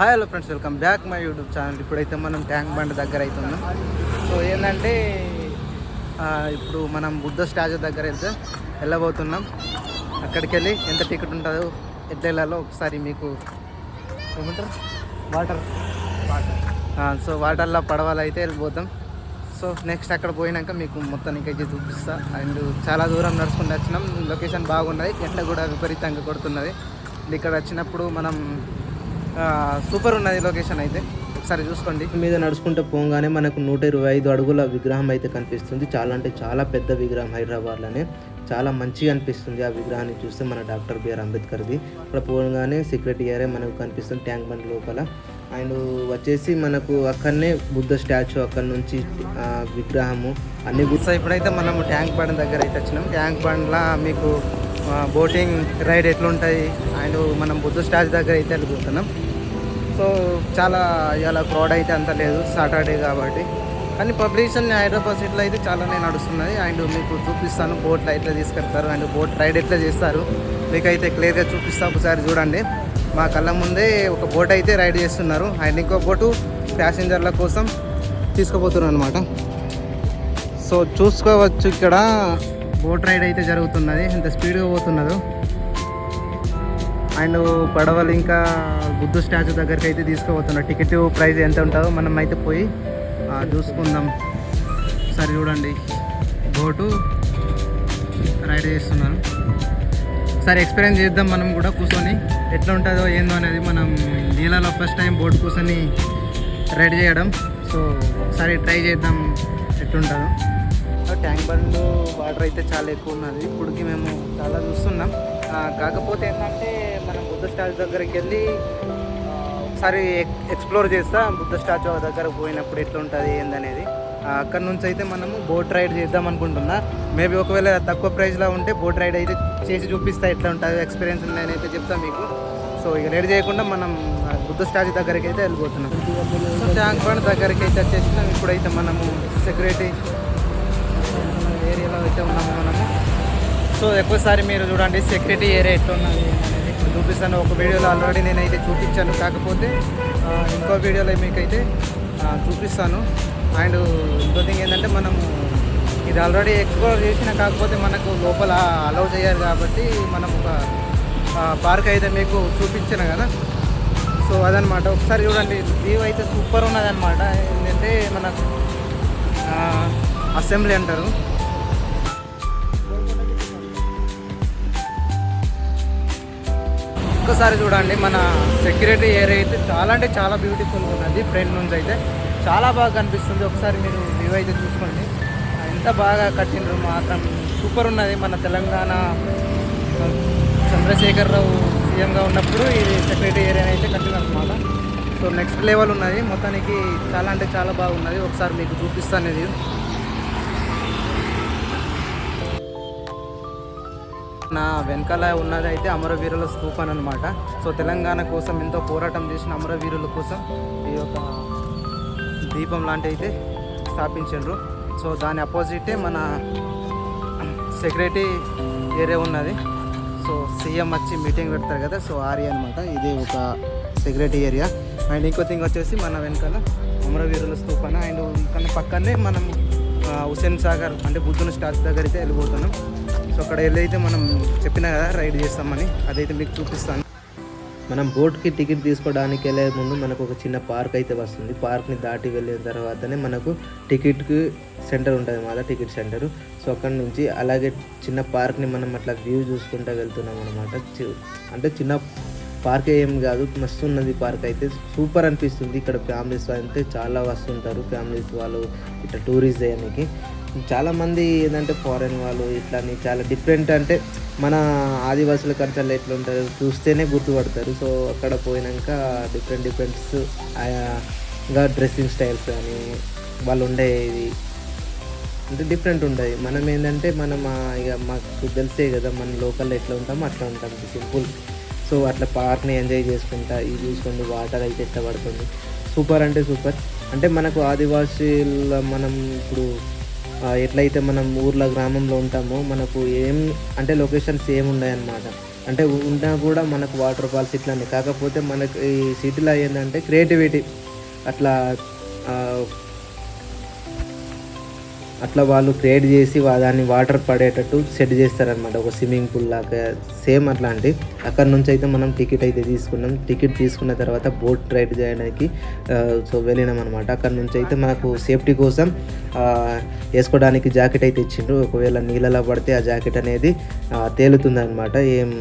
Hi hello friends welcome back my YouTube channel ఇప్పుడైతే మనం tank bund దగ్గర అవుతున్నాం సో ఏంటంటే ఇప్పుడు మనం బుద్ధ స్టాచ్యూ దగ్గర వెళ్తే వెళ్ళబోతున్నాం. అక్కడికి వెళ్ళి ఎంత టికెట్ ఉంటుందో ఎట్లా వెళ్ళాలో ఒకసారి మీకు ఏమంటారు? వాటర్. వాటర్ సో వాటర్లో పడవలు అయితే వెళ్ళిపోతాం. సో నెక్స్ట్ అక్కడ పోయినాక మీకు మొత్తానికి అయితే చూపిస్తా. అండ్ చాలా దూరం నడుచుకుంటూ వచ్చినాం. లొకేషన్ బాగున్నది. ఎండ కూడా విపరీతంగా కొడుతున్నది. ఇక్కడ వచ్చినప్పుడు మనం సూపర్ ఉన్నది లొకేషన్ అయితే. ఒకసారి చూసుకోండి. మీద నడుచుకుంటూ పోగానే మనకు నూట ఇరవై ఐదు అడుగుల విగ్రహం అయితే కనిపిస్తుంది. చాలా అంటే చాలా పెద్ద విగ్రహం హైదరాబాద్లోనే. చాలా మంచిగా అనిపిస్తుంది ఆ విగ్రహాన్ని చూస్తే మన డాక్టర్ బిఆర్ అంబేద్కర్ది. ఇక్కడ పోగానే సెక్రటరీ ఏరియా మనకు కనిపిస్తుంది ట్యాంక్ బండ్ లోపల. అండ్ వచ్చేసి మనకు అక్కడనే బుద్ధ స్టాచ్యూ అక్కడ నుంచి విగ్రహము. అన్ని గు- సో ఇప్పుడైతే మనం ట్యాంక్ బండ్ దగ్గర అయితే వచ్చినాం. ట్యాంక్ బండ్లో మీకు బోటింగ్ రైడ్ ఎట్లుంటుంది అండ్ మనం బుద్ధ స్టాచ్ దగ్గర అయితే వెళ్ళిపోతున్నాం. సో చాలా ఇవాళ క్రౌడ్ అయితే అంత లేదు సాటర్డే కాబట్టి. కానీ పబ్లిషన్ హైదరాబాద్ సిటీలో అయితే చాలానే నడుస్తున్నది అండ్ మీకు చూపిస్తాను బోట్లో ఎట్లా తీసుకెళ్తారు అండ్ బోట్ రైడ్ ఎట్లా చేస్తారు. మీకైతే క్లియర్గా చూపిస్తా ఒకసారి చూడండి. మా కళ్ళ ముందే ఒక బోట్ అయితే రైడ్ చేస్తున్నారు. అండ్ ఇంకో బోటు ప్యాసింజర్ల కోసం తీసుకుపోతున్నారు అనమాట సో చూసుకోవచ్చు ఇక్కడ. బోట్ రైడ్ అయితే జరుగుతున్నది. ఎంత స్పీడ్గా పోతున్నదో అండ్ పడవలు ఇంకా బుద్ధు స్టాచ్యూ దగ్గరికి అయితే తీసుకుపోతున్నారు. టికెట్ ప్రైస్ ఎంత ఉంటుందో మనం అయితే పోయి చూసుకుందాం. సరే చూడండి. బోటు రైడ్ చేస్తున్నారు. సరే ఎక్స్పీరియన్స్ చేద్దాం మనం కూడా కూర్చొని. ఎట్లా ఉంటుందో ఏందో అనేది మనం నీళ్ళలో ఫస్ట్ టైం బోట్ కూర్చొని రైడ్ చేయడం. సో ఒకసారి ట్రై చేద్దాం ఎట్లుంటుందో. ట్యాంక్ బండ్ వాటర్ అయితే చాలా ఎక్కువ ఉన్నది. ఇప్పటికి మేము చాలా చూస్తున్నాం. కాకపోతే ఏంటంటే మనం బుద్ధ స్టాచ్యూ దగ్గరికి వెళ్ళి ఒకసారి ఎక్- ఎక్స్ప్లోర్ చేస్తా బుద్ధ స్టాచ్యూ దగ్గర పోయినప్పుడు ఎట్లా ఉంటుంది ఏందనేది. అక్కడ నుంచి అయితే మనము బోట్ రైడ్ చేద్దాం అనుకుంటున్నా. మేబీ ఒకవేళ తక్కువ ప్రైస్లో ఉంటే బోట్ రైడ్ అయితే చేసి చూపిస్తా ఎట్లా ఉంటుంది ఎక్స్పీరియన్స్ ఉందని అయితే చెప్తాను మీకు. సో ఇక రెడీ చేయకుండా మనం బుద్ధ స్టాచ్యూ దగ్గరికి అయితే వెళ్ళిపోతున్నాం. సో ట్యాంక్ బండ్ దగ్గరికి అయితే వచ్చేసినాం. ఇప్పుడైతే మనము సెక్యూరిటీ ఏరియాలో అయితే ఉన్నాము మనము. సో ఎక్కువసారి మీరు చూడండి సెక్యూరిటీ ఏరియా ఎట్లా ఉన్నది అనేది ఇప్పుడు చూపిస్తాను. ఒక వీడియోలో ఆల్రెడీ నేనైతే చూపించాను. కాకపోతే ఇంకో వీడియోలో మీకైతే చూపిస్తాను. అండ్ ఇంకో థింగ్ ఏంటంటే మనము ఇది ఆల్రెడీ ఎక్స్ప్లోర్ చేసిన కాకపోతే మనకు లోపల అలౌ చేయాలి కాబట్టి మనం ఒక పార్క్ అయితే మీకు చూపించాను కదా. సో అదనమాట ఒకసారి చూడండి. వ్యూ అయితే సూపర్ ఉన్నదనమాట ఏంటంటే మనకు అసెంబ్లీ అంటారు. ఒక్కసారి చూడండి మన సెక్యూరిటీ ఏరియా అయితే చాలా అంటే చాలా బ్యూటిఫుల్గా ఉన్నది ఫ్రంట్ నుంచి అయితే. చాలా బాగా కనిపిస్తుంది. ఒకసారి మీరు వ్యూ అయితే చూసుకోండి. ఎంత బాగా కట్టినరు మాత్రం సూపర్ ఉన్నది. మన తెలంగాణ చంద్రశేఖరరావు సీఎంగా ఉన్నప్పుడు ఈ సెక్యూరిటీ ఏరియా అయితే కట్టినమాట సో నెక్స్ట్ లెవెల్ ఉన్నది. మొత్తానికి చాలా అంటే చాలా బాగున్నది. ఒకసారి మీకు చూపిస్తాను ఇది. నా వెనకాల ఉన్నది అయితే అమరవీరుల స్తూపం అనమాట సో తెలంగాణ కోసం ఎంతో పోరాటం చేసిన అమరవీరుల కోసం ఈ యొక్క దీపం లాంటి అయితే స్థాపించారు సో దాని అపోజిటే మన సెక్రటరీ ఏరియా ఉన్నది. సో సీఎం వచ్చి మీటింగ్ పెడతారు కదా సో ఆర్య అనమాట ఇది ఒక సెక్రటరీ ఏరియా. అండ్ ఇంకో థింగ్ వచ్చేసి మన వెనకాల అమరవీరుల స్థూపన అండ్ ఇంకా పక్కనే మనం హుసేన్ హుస్సేన్ సాగర్ అంటే బుద్ధుని స్టాచ్యూ దగ్గర అయితే వెళ్ళిపోతున్నాం. సో అక్కడ వెళ్ళైతే మనం చెప్పినా కదా రైడ్ చేస్తామని. అదైతే మీకు చూపిస్తాను. మనం బోట్కి టికెట్ తీసుకోవడానికి వెళ్ళే ముందు మనకు ఒక చిన్న పార్క్ అయితే వస్తుంది. పార్క్ని దాటి వెళ్ళిన తర్వాతనే మనకు టికెట్కి సెంటర్ ఉంటుంది అన్నమాట టికెట్ సెంటర్. సో అక్కడ నుంచి అలాగే చిన్న పార్క్ని మనం అట్లా వ్యూ చూసుకుంటూ వెళ్తున్నాం అనమాట అంటే చిన్న పార్క్ ఏం కాదు మస్తు ఉన్నది పార్క్ అయితే. సూపర్ అనిపిస్తుంది. ఇక్కడ ఫ్యామిలీస్ అయితే చాలా వస్తుంటారు. ఫ్యామిలీస్ వాళ్ళు ఇట్లా టూరిస్ట్ చేయడానికి. చాలామంది ఏంటంటే ఫారెన్ వాళ్ళు ఇట్లాని చాలా డిఫరెంట్ అంటే మన ఆదివాసుల కల్చర్లో ఎట్లా ఉంటారు చూస్తేనే గుర్తుపడతారు. సో అక్కడ పోయినాక డిఫరెంట్ డిఫరెంట్స్ ఇంకా డ్రెస్సింగ్ స్టైల్స్ కానీ వాళ్ళు ఉండేది అంటే డిఫరెంట్ ఉంటుంది మనం ఏంటంటే మనం ఇక మాకు తెలిసే కదా మన లోకల్లో ఎట్లా ఉంటామో అట్లా ఉంటాం. సింపుల్ సో అట్లా పార్క్ని ఎంజాయ్ చేసుకుంటా ఇది చూసుకోండి వాటర్ అయితే ఇష్టపడుతుంది సూపర్ అంటే సూపర్ అంటే మనకు ఆదివాసీల మనం ఇప్పుడు ఎట్లయితే మనం ఊర్లో గ్రామంలో ఉంటామో మనకు ఏం అంటే లొకేషన్స్ ఏం ఉన్నాయన్నమాట అంటే ఉన్నా కూడా మనకు వాటర్ ఫాల్స్ ఇట్లానే. కాకపోతే మనకి ఈ సిటీలో ఏంటంటే క్రియేటివిటీ. అట్లా అట్లా వాళ్ళు క్రియేట్ చేసి దాన్ని వాటర్ పడేటట్టు సెట్ చేస్తారనమాట ఒక స్విమ్మింగ్ పూల్ లాగా సేమ్ అట్లాంటి అక్కడ నుంచి అయితే మనం టికెట్ అయితే తీసుకున్నాం. టికెట్ తీసుకున్న తర్వాత బోట్ రైడ్ చేయడానికి సో వెళ్ళినాం అనమాట అక్కడ నుంచి అయితే మనకు సేఫ్టీ కోసం వేసుకోవడానికి జాకెట్ అయితే ఇచ్చిండ్రు. ఒకవేళ నీళ్ళలో పడితే ఆ జాకెట్ అనేది తేలుతుందనమాట ఏం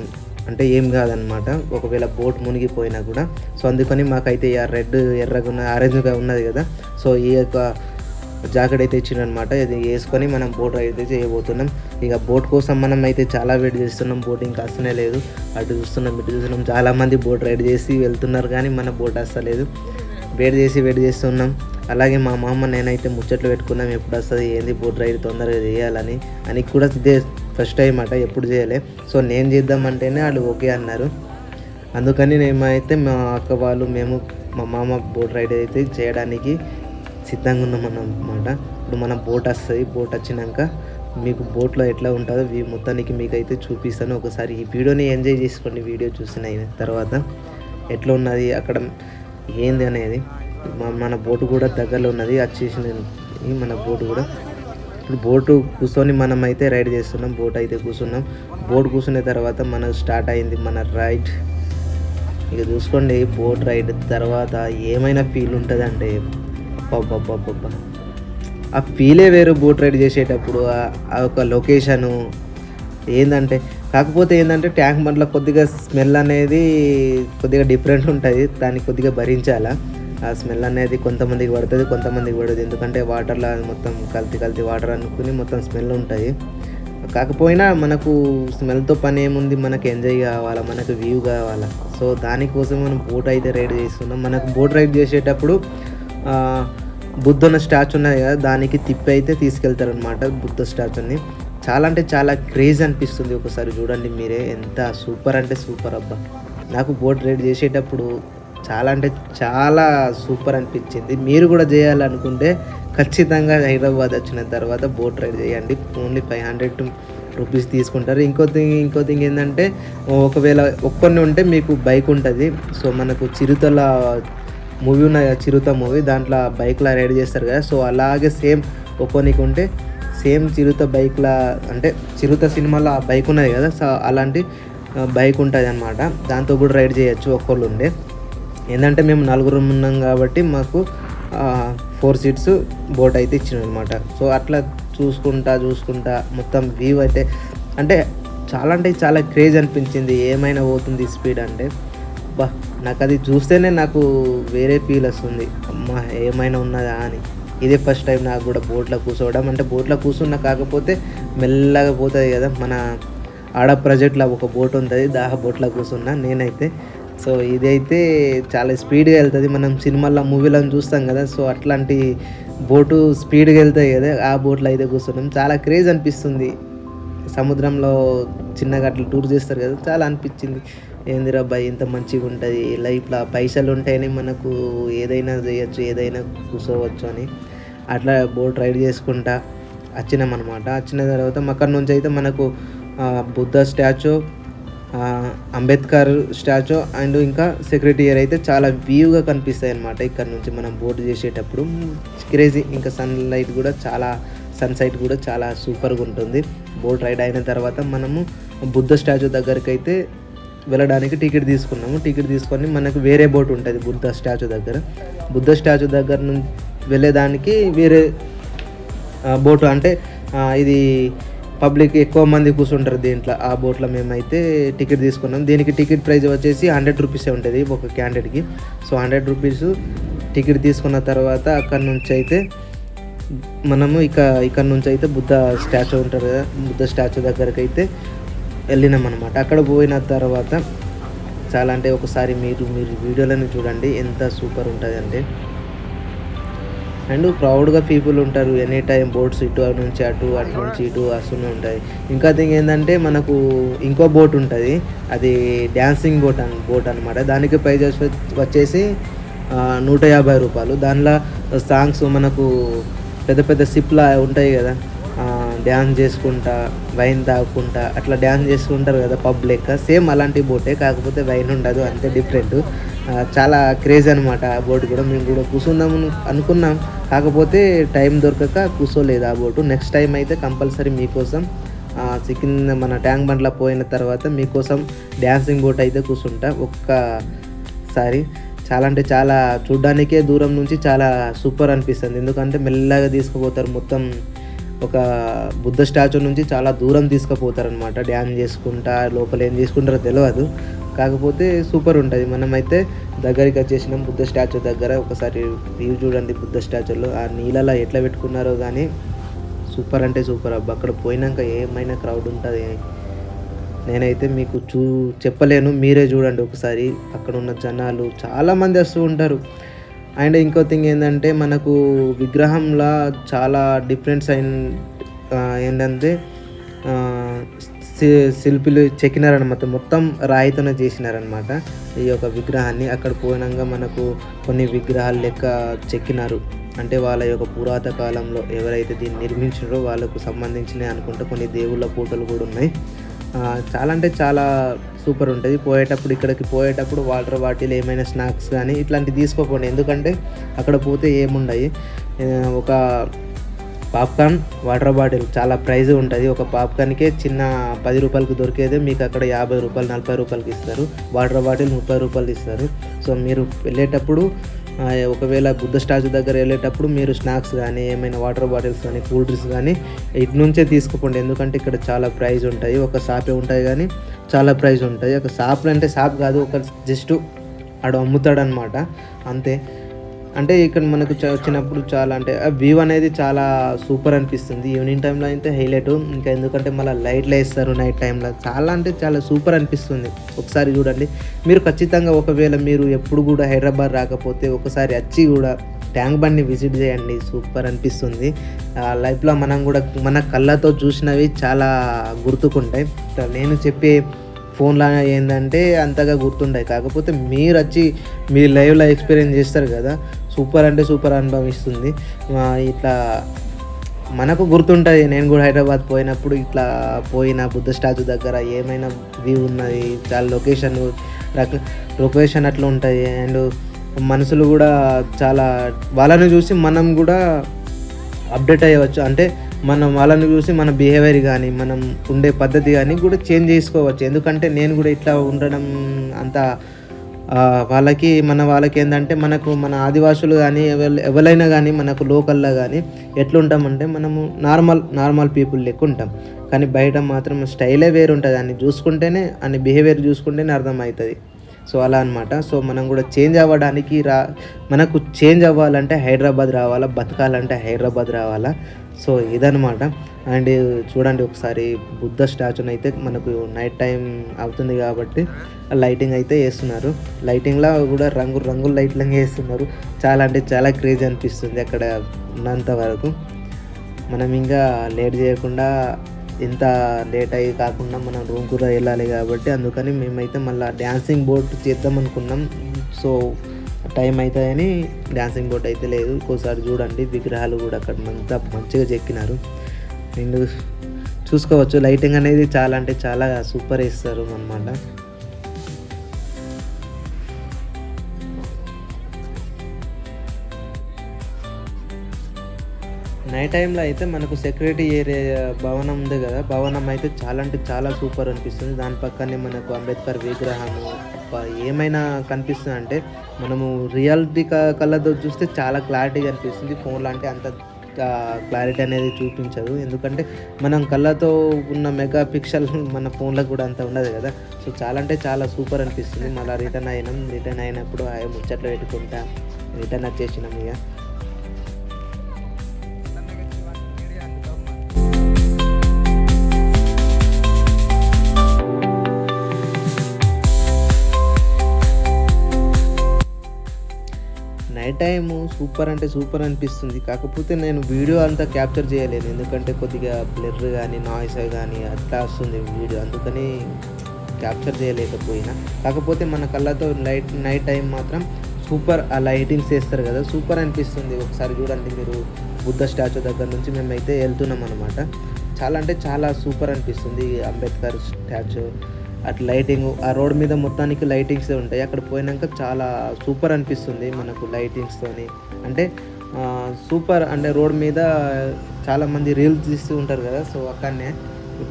అంటే ఏం కాదనమాట ఒకవేళ బోట్ మునిగిపోయినా కూడా. సో అందుకని మాకైతే ఆ రెడ్ ఎర్రగా ఉన్న ఆరెంజ్గా ఉన్నది కదా. సో ఈ యొక్క జాకెట్ అయితే ఇచ్చిండనమాట ఇది వేసుకొని మనం బోట్ రైడ్ అయితే చేయబోతున్నాం. ఇక బోట్ కోసం మనం అయితే చాలా వెయిట్ చేస్తున్నాం. బోట్ ఇంకా వస్తూనే లేదు. అటు చూస్తున్నాం ఇటు చూస్తున్నాం. చాలామంది బోట్ రైడ్ చేసి వెళ్తున్నారు కానీ మన బోట్ వస్తలేదు వెయిట్ చేసి వెయిట్ చేస్తున్నాం. అలాగే మా మామ నేనైతే ముచ్చట్లు పెట్టుకున్నాం. ఎప్పుడు వస్తుంది ఏంది బోట్ రైడ్ తొందరగా చేయాలని అని కూడా ఇదే ఫస్ట్ టైం అట ఎప్పుడు చేయలే. సో నేను చేద్దామంటేనే వాళ్ళు ఓకే అన్నారు. అందుకని మేమైతే మా అక్క వాళ్ళు మేము మా మామ బోట్ రైడ్ అయితే చేయడానికి సిద్ధంగా ఉన్నాం అన్నమాట ఇప్పుడు మన బోట్ వస్తుంది బోట్ వచ్చినాక మీకు బోట్లో ఎట్లా ఉంటుందో మొత్తానికి మీకు అయితే చూపిస్తాను. ఒకసారి ఈ వీడియోని ఎంజాయ్ చేసుకోండి వీడియో చూసిన తర్వాత ఎట్లా ఉన్నది అక్కడ ఏంది అనేది. మన బోటు కూడా దగ్గరలో ఉన్నది వచ్చేసింది మన బోటు కూడా. ఇప్పుడు బోటు కూర్చొని మనం అయితే రైడ్ చేస్తున్నాం బోట్ అయితే కూర్చున్నాం. బోట్ కూర్చునే తర్వాత మన స్టార్ట్ అయింది మన రైడ్ ఇక చూసుకోండి బోట్ రైడ్ తర్వాత ఏమైనా ఫీల్ ఉంటుందంటే అబ్బబ్బబ్బబ్బ ఆ ఫీలే వేరు బోట్ రైడ్ చేసేటప్పుడు ఆ- ఒక లొకేషను ఏంటంటే కాకపోతే ఏంటంటే ట్యాంక్ బండ్లో కొద్దిగా స్మెల్ అనేది కొద్దిగా డిఫరెంట్ ఉంటుంది దాన్ని కొద్దిగా భరించాలా? ఆ స్మెల్ అనేది కొంతమందికి పడుతుంది కొంతమందికి పడదు. ఎందుకంటే వాటర్లో మొత్తం కల్తీ కల్తీ వాటర్ అనుకుని మొత్తం స్మెల్ ఉంటుంది. కాకపోయినా మనకు స్మెల్తో పని ఏముంది? మనకు ఎంజాయ్ కావాలా? మనకు వ్యూ కావాలా? సో దానికోసం మనం బోట్ అయితే రైడ్ చేస్తున్నాం. మనకు బోట్ రైడ్ చేసేటప్పుడు బుద్ధున్న స్టాచ్యూ ఉన్నది కదా దానికి తిప్పి అయితే తీసుకెళ్తారనమాట బుద్ధ స్టాచ్యూని చాలా అంటే చాలా క్రేజ్ అనిపిస్తుంది ఒకసారి చూడండి మీరే. ఎంత సూపర్ అంటే సూపర్ అబ్బా. నాకు బోట్ రైడ్ చేసేటప్పుడు చాలా అంటే చాలా సూపర్ అనిపించింది. మీరు కూడా చేయాలనుకుంటే ఖచ్చితంగా హైదరాబాద్ వచ్చిన తర్వాత బోట్ రైడ్ చేయండి. ఓన్లీ ఫైవ్ హండ్రెడ్ రూపీస్ తీసుకుంటారు. ఇంకో థింగ్ ఇంకో థింగ్ ఏంటంటే ఒకవేళ ఒక్కొన్ని ఉంటే మీకు బైక్ ఉంటుంది. సో మనకు చిరుతల మూవీ ఉన్న చిరుత మూవీ దాంట్లో బైక్లా రైడ్ చేస్తారు కదా. సో అలాగే సేమ్ ఒక్కొనికి ఉంటే సేమ్ చిరుత బైక్లా అంటే చిరుత సినిమాలో ఆ బైక్ ఉన్నది కదా. సో అలాంటి బైక్ ఉంటుంది అనమాట దాంతో కూడా రైడ్ చేయొచ్చు ఒక్కళ్ళు ఉండే ఏంటంటే మేము నలుగురు ఉన్నాం కాబట్టి మాకు ఫోర్ సీట్స్ బోట్ అయితే ఇచ్చిన అనమాట సో అట్లా చూసుకుంటా చూసుకుంటా మొత్తం వ్యూ అయితే అంటే చాలా అంటే చాలా క్రేజ్ అనిపించింది. ఏమైనా పోతుంది స్పీడ్ అంటే. బా నాకు అది చూస్తేనే నాకు వేరే ఫీల్ వస్తుంది. అమ్మ ఏమైనా ఉన్నదా అని. ఇదే ఫస్ట్ టైం నాకు కూడా బోట్లో కూర్చోవడం. అంటే బోట్లో కూర్చున్నా కాకపోతే మెల్లగా పోతుంది కదా మన ఆడ ప్రాజెక్ట్లో ఒక బోట్ ఉంటుంది దాహ బోట్లో కూర్చున్నా నేనైతే. సో ఇదైతే చాలా స్పీడ్గా వెళ్తుంది. మనం సినిమాల్లో మూవీలో చూస్తాం కదా సో అట్లాంటి బోటు స్పీడ్గా వెళ్తాయి కదా ఆ బోట్లో అయితే కూర్చున్నాం. చాలా క్రేజ్ అనిపిస్తుంది. సముద్రంలో చిన్నగా అట్లా టూర్ చేస్తారు కదా చాలా అనిపించింది. ఏందిరా అబ్బాయి ఇంత మంచిగా ఉంటుంది? లైఫ్లో పైసలు ఉంటేనే మనకు ఏదైనా చేయొచ్చు ఏదైనా కూర్చోవచ్చు అని అట్లా బోట్ రైడ్ చేసుకుంటా వచ్చినాం అనమాట వచ్చిన తర్వాత అక్కడి నుంచి అయితే మనకు Buddha statue Ambedkar statue and ఇంకా సెక్రటరీ అయితే చాలా వ్యూగా కనిపిస్తాయి అనమాట ఇక్కడ నుంచి మనం బోట్ చేసేటప్పుడు. క్రేజీ ఇంకా సన్ లైట్ కూడా చాలా సన్సైట్ కూడా చాలా సూపర్గా ఉంటుంది. బోట్ రైడ్ అయిన తర్వాత మనము బుద్ధ స్టాచ్యూ దగ్గరికి అయితే వెళ్ళడానికి టికెట్ తీసుకున్నాము. టికెట్ తీసుకొని మనకు వేరే బోట్ ఉంటుంది బుద్ధ స్టాచ్యూ దగ్గర. బుద్ధ స్టాచ్యూ దగ్గర నుంచి వెళ్ళేదానికి వేరే బోటు అంటే ఇది పబ్లిక్ ఎక్కువ మంది కూర్చుంటారు దీంట్లో. ఆ బోట్లో మేమైతే టికెట్ తీసుకున్నాం. దీనికి టికెట్ ప్రైస్ వచ్చేసి హండ్రెడ్ రూపీసే ఉంటుంది ఒక క్యాండిడేట్కి. సో హండ్రెడ్ రూపీస్ టికెట్ తీసుకున్న తర్వాత అక్కడ నుంచి అయితే మనము ఇక ఇక్కడ నుంచి అయితే బుద్ధ స్టాచ్యూ ఉంటారు కదా బుద్ధ స్టాచ్యూ దగ్గరకైతే వెళ్ళినాం అనమాట అక్కడ పోయిన తర్వాత చాలా అంటే ఒకసారి మీరు మీరు వీడియోలను చూడండి. ఎంత సూపర్ ఉంటుంది అంటే అండ్ ప్రౌడ్గా పీపుల్ ఉంటారు. ఎనీ టైం బోట్స్ ఇటు అటు నుంచి అటు అటు నుంచి ఇటు వస్తూనే ఉంటుంది ఇంకా థింగ్ ఏంటంటే మనకు ఇంకో బోట్ ఉంటుంది. అది డ్యాన్సింగ్ బోట్ అన్ బోట్ అనమాట దానికి ప్రైజెస్ వచ్చేసి నూట యాభై రూపాయలు. దానిలో సాంగ్స్ మనకు పెద్ద పెద్ద సిప్లా ఉంటాయి కదా. డ్యాన్స్ చేసుకుంటా వైన్ తాగుకుంటా అట్లా డ్యాన్స్ చేసుకుంటారు కదా పబ్ లెక్క. సేమ్ అలాంటి బోటే కాకపోతే వైన్ ఉండదు అంతే డిఫరెంట్. చాలా క్రేజ్ అనమాట ఆ బోట్ కూడా. మేము కూడా కూర్చుందాం అనుకున్నాం. కాకపోతే టైం దొరకక కూర్చోలేదు ఆ బోటు. నెక్స్ట్ టైం అయితే కంపల్సరీ మీకోసం చికెన్ మన ట్యాంక్ బండ్లో పోయిన తర్వాత మీకోసం డ్యాన్సింగ్ బోట్ అయితే కూర్చుంటా ఒక్కసారి చాలా అంటే చాలా చూడ్డానికే దూరం నుంచి చాలా సూపర్ అనిపిస్తుంది. ఎందుకంటే మెల్లగా తీసుకుపోతారు మొత్తం ఒక బుద్ధ స్టాచ్యూ నుంచి చాలా దూరం తీసుకుపోతారనమాట డ్యాన్స్ చేసుకుంటా లోపల ఏం చేసుకుంటారో తెలియదు కాకపోతే సూపర్ ఉంటుంది. మనమైతే దగ్గరికి వచ్చేసినాం బుద్ధ స్టాచ్యూ దగ్గర. ఒకసారి వ్యూ చూడండి బుద్ధ స్టాచ్యూలో. ఆ నీళ్ళలో ఎట్లా పెట్టుకున్నారో కానీ సూపర్ అంటే సూపర్. అబ్బా అక్కడ పోయినాక ఏమైనా క్రౌడ్ ఉంటుంది. నేనైతే మీకు చూ చెప్పలేను. మీరే చూడండి ఒకసారి. అక్కడ ఉన్న జనాలు చాలామంది వస్తూ ఉంటారు. అండ్ ఇంకో థింగ్ ఏంటంటే మనకు విగ్రహంలా చాలా డిఫరెంట్స్ అయిన ఏంటంటే శి- శిల్పులు చెక్కినారనమాట మొత్తం రాయితోనే చేసినారనమాట ఈ యొక్క విగ్రహాన్ని. అక్కడ పోయినాక మనకు కొన్ని విగ్రహాలు లెక్క చెక్కినారు. అంటే వాళ్ళ యొక్క పురాత కాలంలో ఎవరైతే దీన్ని నిర్మించారో వాళ్ళకు సంబంధించినవి అనుకుంటే కొన్ని దేవుళ్ళ ఫోటోలు కూడా ఉన్నాయి. చాలా అంటే చాలా సూపర్ ఉంటుంది. పోయేటప్పుడు ఇక్కడికి పోయేటప్పుడు వాటర్ బాటిల్ ఏమైనా స్నాక్స్ కానీ ఇట్లాంటివి తీసుకోకండి. ఎందుకంటే అక్కడ పోతే ఏముండయి. ఒక పాప్కార్న్ వాటర్ బాటిల్ చాలా ప్రైజ్ ఉంటుంది. ఒక పాప్కార్న్కే చిన్న పది రూపాయలకి దొరికేదే మీకు అక్కడ యాభై రూపాయలు నలభై రూపాయలకి ఇస్తారు. వాటర్ బాటిల్ ముప్పై రూపాయలు ఇస్తారు. సో మీరు వెళ్ళేటప్పుడు ఒకవేళ బుద్ధ స్టాచ్యూ దగ్గర వెళ్ళేటప్పుడు మీరు స్నాక్స్ కానీ ఏమైనా వాటర్ బాటిల్స్ కానీ కూల్ డ్రింక్స్ కానీ ఇటు నుంచే తీసుకుపోండి ఎందుకంటే ఇక్కడ చాలా ప్రైజ్ ఉంటాయి. ఒక షాపే ఉంటాయి కానీ చాలా ప్రైజ్ ఉంటాయి. ఒక షాప్లు అంటే షాప్ కాదు ఒక జస్ట్ ఆడు అమ్ముతాడనమాట. అంతే. అంటే ఇక్కడ మనకు వచ్చినప్పుడు చాలా అంటే వ్యూ అనేది చాలా సూపర్ అనిపిస్తుంది. ఈవినింగ్ టైంలో అయితే హైలైట్ ఇంకా ఎందుకంటే మళ్ళీ లైట్లు వేస్తారు నైట్ టైంలో చాలా అంటే చాలా సూపర్ అనిపిస్తుంది. ఒకసారి చూడండి. మీరు ఖచ్చితంగా ఒకవేళ మీరు ఎప్పుడు కూడా హైదరాబాద్ రాకపోతే ఒకసారి వచ్చి కూడా ట్యాంక్ బండ్ని విజిట్ చేయండి. సూపర్ అనిపిస్తుంది. ఆ లైఫ్లో మనం కూడా మన కళ్ళతో చూసినవి చాలా గుర్తుకుంటాయి. నేను చెప్పే ఫోన్లో ఏంటంటే అంతగా గుర్తుండే కాకపోతే మీరు వచ్చి మీ లైవ్లో ఎక్స్పీరియన్స్ చేస్తారు కదా. సూపర్ అంటే సూపర్ అనుభవిస్తుంది. ఇట్లా మనకు గుర్తుంటుంది నేను కూడా హైదరాబాద్ పోయినప్పుడు ఇట్లా పోయిన బుద్ధ స్టాచ్యూ దగ్గర ఏమైనా వ్యూ ఉన్నది చాలా లొకేషన్ రక లొకేషన్ అట్లా ఉంటుంది. అండ్ మనుషులు కూడా చాలా వాళ్ళని చూసి మనం కూడా అప్డేట్ అయ్యవచ్చు. అంటే మనం వాళ్ళని చూసి మన బిహేవియర్ కానీ మనం ఉండే పద్ధతి కానీ కూడా చేంజ్ చేసుకోవచ్చు. ఎందుకంటే నేను కూడా ఇట్లా ఉండడం అంత వాళ్ళకి మన వాళ్ళకి ఏంటంటే మనకు మన ఆదివాసులు కానీ ఎవరైనా కానీ మనకు లోకల్లో కానీ ఎట్లుంటామంటే మనము నార్మల్ నార్మల్ పీపుల్ లెక్క ఉంటాం కానీ బయట మాత్రం స్టైలే వేరు ఉంటుంది అని చూసుకుంటేనే అని బిహేవియర్ చూసుకుంటేనే అర్థమవుతుంది సో అలా అనమాట సో మనం కూడా చేంజ్ అవ్వడానికి రా మనకు చేంజ్ అవ్వాలంటే హైదరాబాద్ రావాలా? బతకాలంటే హైదరాబాద్ రావాలా? సో ఇదనమాట అండ్ చూడండి ఒకసారి బుద్ధ స్టాచ్యూని అయితే మనకు నైట్ టైం అవుతుంది కాబట్టి లైటింగ్ అయితే వేస్తున్నారు. లైటింగ్లో కూడా రంగు రంగుల లైట్లంగా వేస్తున్నారు. చాలా అంటే చాలా క్రేజ్ అనిపిస్తుంది అక్కడ ఉన్నంత వరకు. మనం ఇంకా లేట్ చేయకుండా ఇంత లేట్ అయ్యి కాకుండా మనం రూమ్ కూడా వెళ్ళాలి కాబట్టి అందుకని మేమైతే మళ్ళీ డ్యాన్సింగ్ బోర్డు చేద్దాం అనుకున్నాం సో టైం అవుతుందని డ్యాన్సింగ్ బోట్ అయితే లేదు. ఇంకోసారి చూడండి. విగ్రహాలు కూడా అక్కడ అంతా మంచిగా చెక్కినారు. అండ్ చూసుకోవచ్చు. లైటింగ్ అనేది చాలా అంటే చాలా సూపర్ వేస్తారు అనమాట నైట్ టైంలో అయితే మనకు సెక్యూరిటీ ఏరియా భవనం ఉంది కదా. భవనం అయితే చాలా అంటే చాలా సూపర్ అనిపిస్తుంది. దాని పక్కనే మనకు అంబేద్కర్ విగ్రహము ఏమైనా కనిపిస్తుంది అంటే మనము రియాలిటీ కళ్ళతో చూస్తే చాలా క్లారిటీగా అనిపిస్తుంది ఫోన్లో అంటే అంత క్లారిటీ అనేది చూపించదు. ఎందుకంటే మనం కళ్ళతో ఉన్న మెగా పిక్సెల్ మన ఫోన్లో కూడా అంత ఉండదు కదా. సో చాలా అంటే చాలా సూపర్ అనిపిస్తుంది. మళ్ళీ రిటర్న్ అయినాం. రిటర్న్ అయినప్పుడు ఆ ముచ్చట్లు పెట్టుకుంటా. రిటర్న్ వచ్చేసినాం ఇక. టైము సూపర్ అంటే సూపర్ అనిపిస్తుంది. కాకపోతే నేను వీడియో అంతా క్యాప్చర్ చేయలేను ఎందుకంటే కొద్దిగా బ్లర్ కానీ నాయిస్ కానీ అట్లా వస్తుంది వీడియో. అందుకని క్యాప్చర్ చేయలేకపోయినా. కాకపోతే మన కళ్ళతో లైట్ నైట్ టైం మాత్రం సూపర్ ఆ లైటింగ్స్ వేస్తారు కదా. సూపర్ అనిపిస్తుంది. ఒకసారి చూడండి మీరు బుద్ధ స్టాచ్యూ దగ్గర నుంచి మేమైతే వెళ్తున్నాం అనమాట చాలా అంటే చాలా సూపర్ అనిపిస్తుంది. అంబేద్కర్ స్టాచ్యూ. అటు లైటింగ్ ఆ రోడ్ మీద మొత్తానికి లైటింగ్స్ ఉంటాయి. అక్కడ పోయినాక చాలా సూపర్ అనిపిస్తుంది మనకు లైటింగ్స్తోని అంటే సూపర్ అంటే రోడ్ మీద చాలామంది రీల్స్ తీస్తూ ఉంటారు కదా సో అక్కడనే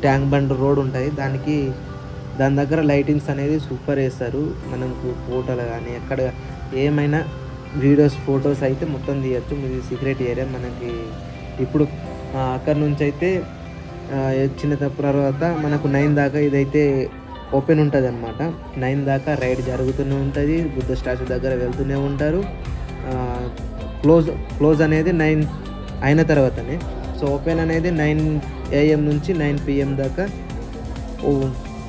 ట్యాంక్ బండ్ రోడ్ ఉంటుంది దానికి దాని దగ్గర లైటింగ్స్ అనేది సూపర్ వేస్తారు. మనకు ఫోటోలు కానీ ఎక్కడ ఏమైనా వీడియోస్ ఫొటోస్ అయితే మొత్తం తీయచ్చు. మీది సీక్రెట్ ఏరియా మనకి ఇప్పుడు అక్కడ నుంచి అయితే ఆ, వచ్చిన తర్వాత మనకు నైన్ దాకా ఇదైతే ఓపెన్ ఉంటుంది అనమాట నైన్ దాకా రైడ్ జరుగుతూనే ఉంటుంది బుద్ధ స్టాచ్యూ దగ్గర వెళ్తూనే ఉంటారు. క్లోజ్ క్లోజ్ అనేది నైన్ అయిన తర్వాతనే. సో ఓపెన్ అనేది నైన్ ఏఎం నుంచి నైన్ పిఎం దాకా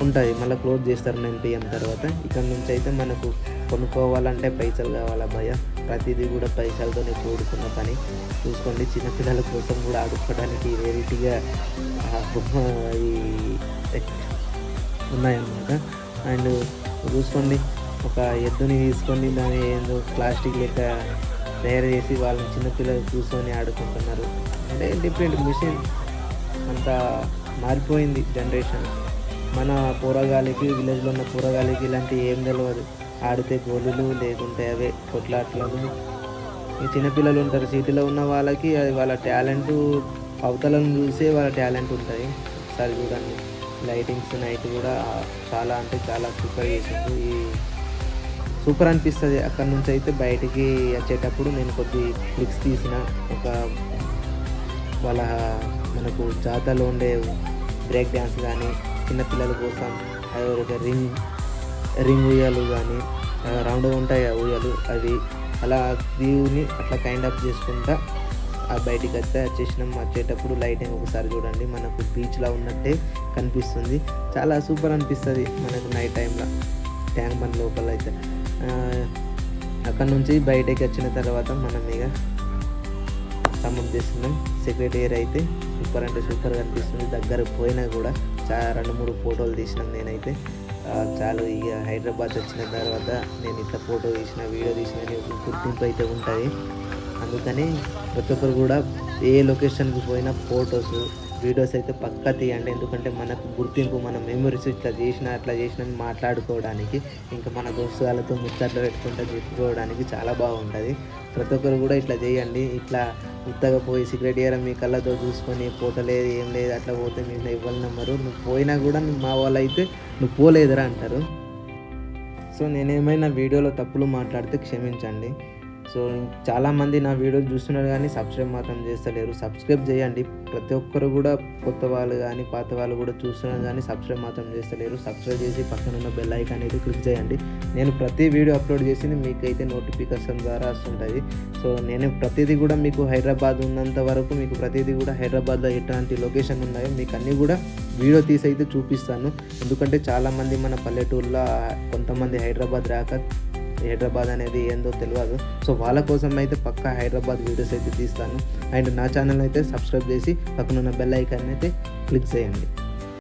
ఉంటుంది మళ్ళీ క్లోజ్ చేస్తారు నైన్ పిఎం తర్వాత. ఇక్కడ నుంచి అయితే మనకు కొనుక్కోవాలంటే పైసలు కావాలా భయ ప్రతిదీ కూడా పైసలతోనే కూడుకున్న పని. చూసుకోండి చిన్నపిల్లల కోసం కూడా ఆడుకోవడానికి వెరైటీగా ఈ ఉన్నాయన్నమాట. అండ్ చూసుకోండి ఒక ఎద్దుని తీసుకొని దాని ఏందో ప్లాస్టిక్ లెక్క తయారు చేసి వాళ్ళని చిన్నపిల్లలు కూర్చొని ఆడుకుంటున్నారు. అంటే డిఫరెంట్ మిషన్ అంత మారిపోయింది జనరేషన్ మన పూరగాలికి విలేజ్లో ఉన్న పూరగాలికి ఇలాంటివి ఏం తెలియదు ఆడితే గోళీలు లేకుంటే అవే కొట్లాట్లను ఈ చిన్నపిల్లలు ఉంటారు సిటీలో ఉన్న వాళ్ళకి అది వాళ్ళ టాలెంట్ అవతలను చూసే వాళ్ళ టాలెంట్ ఉంటుంది. ఒకసారి చూడండి. లైటింగ్స్ నైట్ కూడా చాలా అంటే చాలా సూపర్ చేసిండు ఈ సూపర్ అనిపిస్తుంది. అక్కడ నుంచి అయితే బయటికి వచ్చేటప్పుడు నేను కొద్ది క్లిక్స్ తీసిన. ఒక వాళ్ళ మనకు జాతరలో ఉండే బ్రేక్ డ్యాన్స్ కానీ చిన్నపిల్లల కోసం అవి ఒక రింగ్ రింగ్ ఉయ్యాలు కానీ రౌండ్గా ఉంటాయి ఆ ఉయ్యాలు అవి. అలా వ్యూని అట్లా కైండ్ అప్ చేసుకుంటా బయటికి వస్తే వచ్చేసినాం వచ్చేటప్పుడు లైటింగ్ ఒకసారి చూడండి. మనకు బీచ్లో ఉన్నట్టే కనిపిస్తుంది. చాలా సూపర్ అనిపిస్తుంది మనకు నైట్ టైంలో ట్యాంక్ బండ్ లోపల అయితే. అక్కడ నుంచి బయటకి వచ్చిన తర్వాత మనం ఇక సమ్మప్ చేస్తున్నాం. సెక్రటరీ అయితే సూపర్ అంటే సూపర్ కనిపిస్తుంది దగ్గర పోయినా కూడా చాలా రెండు మూడు ఫోటోలు తీసినాం నేనైతే. చాలు ఇక హైదరాబాద్ వచ్చిన తర్వాత నేను ఇట్లా ఫోటో తీసిన వీడియో తీసిన గుర్తింపు అయితే ఉంటుంది అందుకని ప్రతి ఒక్కరు కూడా ఏ లొకేషన్కి పోయినా ఫొటోస్ వీడియోస్ అయితే పక్కా తీయండి. ఎందుకంటే మనకు గుర్తింపు మన మెమరీస్ ఇట్లా చేసిన అట్లా చేసిన మాట్లాడుకోవడానికి ఇంకా మన దోస్తుగాలతో ముచ్చట్లు పెట్టుకుంటూ చెప్పుకోవడానికి చాలా బాగుంటుంది. ప్రతి ఒక్కరు కూడా ఇట్లా చేయండి. ఇట్లా ఉత్తగా పోయి సిగరెట్ ఇయర్ మీ కళ్ళతో చూసుకొని ఫోటో లేదు ఏం లేదు అట్లా పోతే మీరు ఇవ్వాలి నమ్మరు. నువ్వు పోయినా కూడా నువ్వు మా వాళ్ళు అయితే నువ్వు పోలేదురా అంటారు. సో నేనేమైనా వీడియోలో తప్పులు మాట్లాడితే క్షమించండి. సో చాలామంది నా వీడియోలు చూస్తున్నారు కానీ సబ్స్క్రైబ్ మాత్రం చేస్తలేరు. సబ్స్క్రైబ్ చేయండి. ప్రతి ఒక్కరు కూడా కొత్త వాళ్ళు కానీ పాత వాళ్ళు కూడా చూస్తున్నారు కానీ సబ్స్క్రైబ్ మాత్రం చేస్తలేరు. సబ్స్క్రైబ్ చేసి పక్కన ఉన్న బెల్ ఐకాన్ అయితే క్లిక్ చేయండి. నేను ప్రతి వీడియో అప్లోడ్ చేసింది మీకైతే నోటిఫికేషన్ ద్వారా వస్తుంటుంది. సో నేను ప్రతిదీ కూడా మీకు హైదరాబాద్ ఉన్నంత వరకు మీకు ప్రతిదీ కూడా హైదరాబాద్లో ఎట్లాంటి లొకేషన్ ఉన్నాయో మీకు అన్నీ కూడా వీడియో తీసి అయితే చూపిస్తాను. ఎందుకంటే చాలామంది మన పల్లెటూరులో కొంతమంది హైదరాబాద్ రాక హైదరాబాద్ అనేది ఏందో తెలియదు సో వాళ్ళ కోసం అయితే పక్కా హైదరాబాద్ వీడియోస్ అయితే తీస్తాను. అండ్ నా ఛానల్ అయితే సబ్స్క్రైబ్ చేసి పక్కనున్న బెల్ ఐకాన్ అయితే క్లిక్ చేయండి.